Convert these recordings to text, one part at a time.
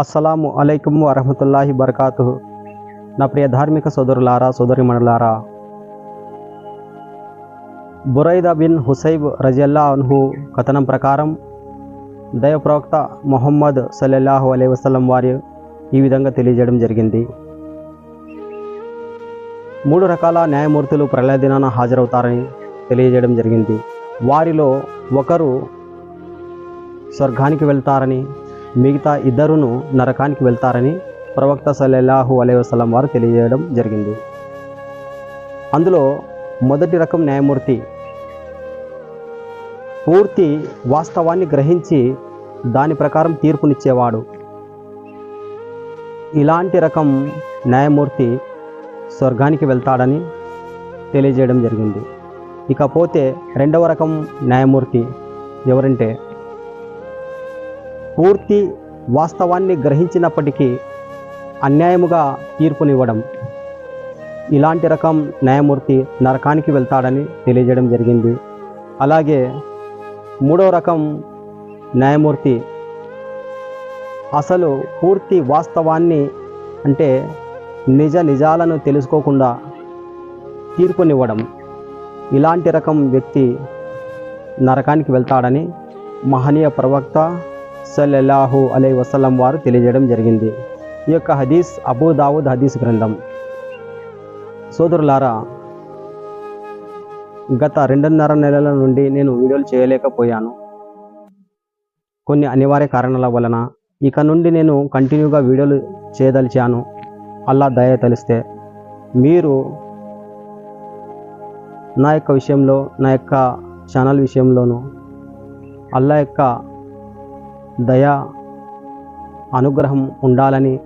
అస్సలాము అలైకుం వరహమతుల్లాహి బర్కాతు నా ప్రియ ధార్మిక సోదరులారా సోదరిమణులారా బురైదా బిన్ హుసైబ్ రజల్లా అన్హు కథనం ప్రకారం దైవప్రవక్త మొహమ్మద్ సల్లల్లాహు అలై వసలం వారి ఈ విధంగా తెలియజేయడం జరిగింది. మూడు రకాల న్యాయమూర్తులు ప్రళయ దినాన హాజరవుతారని తెలియజేయడం జరిగింది. వారిలో ఒకరు స్వర్గానికి వెళ్తారని మిగతా ఇద్దరును నరకానికి వెళ్తారని ప్రవక్త సల్లల్లాహు అలైవసలం వారు తెలియజేయడం జరిగింది. అందులో మొదటి రకం న్యాయమూర్తి పూర్తి వాస్తవాన్ని గ్రహించి దాని ప్రకారం తీర్పునిచ్చేవాడు. ఇలాంటి రకం న్యాయమూర్తి స్వర్గానికి వెళ్తాడని తెలియజేయడం జరిగింది. ఇకపోతే రెండవ రకం న్యాయమూర్తి ఎవరంటే పూర్తి వాస్తవాన్ని గ్రహించినప్పటికీ అన్యాయముగా తీర్పునివ్వడం. ఇలాంటి రకం న్యాయమూర్తి నరకానికి వెళ్తాడని తెలియజేయడం జరిగింది. అలాగే మూడో రకం న్యాయమూర్తి అసలు పూర్తి వాస్తవాన్ని అంటే నిజ నిజాలను తెలుసుకోకుండా తీర్పునివ్వడం. ఇలాంటి రకం వ్యక్తి నరకానికి వెళ్తాడని మహనీయ ప్రవక్త సల్లల్లాహు అలై వసలం వారు తెలియజేయడం జరిగింది. ఈ యొక్క హదీస్ అబూ దావుద్ హదీస్ గ్రంథం. సోదరులారా గత రెండున్నర నెలల నుండి నేను వీడియోలు చేయలేకపోయాను. కొన్ని అనివార్య కారణాల వలన ఇక నుండి నేను కంటిన్యూగా వీడియోలు చేయదలిచాను. అల్లా దయ తెలిస్తే మీరు నా యొక్క విషయంలో నా యొక్క ఛానల్ విషయంలోనూ అల్లా యొక్క దయ అనుగ్రహం ఉండాలని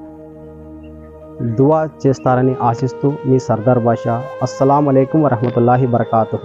దువా చేస్తారని ఆశిస్తూ మీ సర్దార్ బాషా. అస్సలం అయికం వరహమతుల్లాహి బరకాతు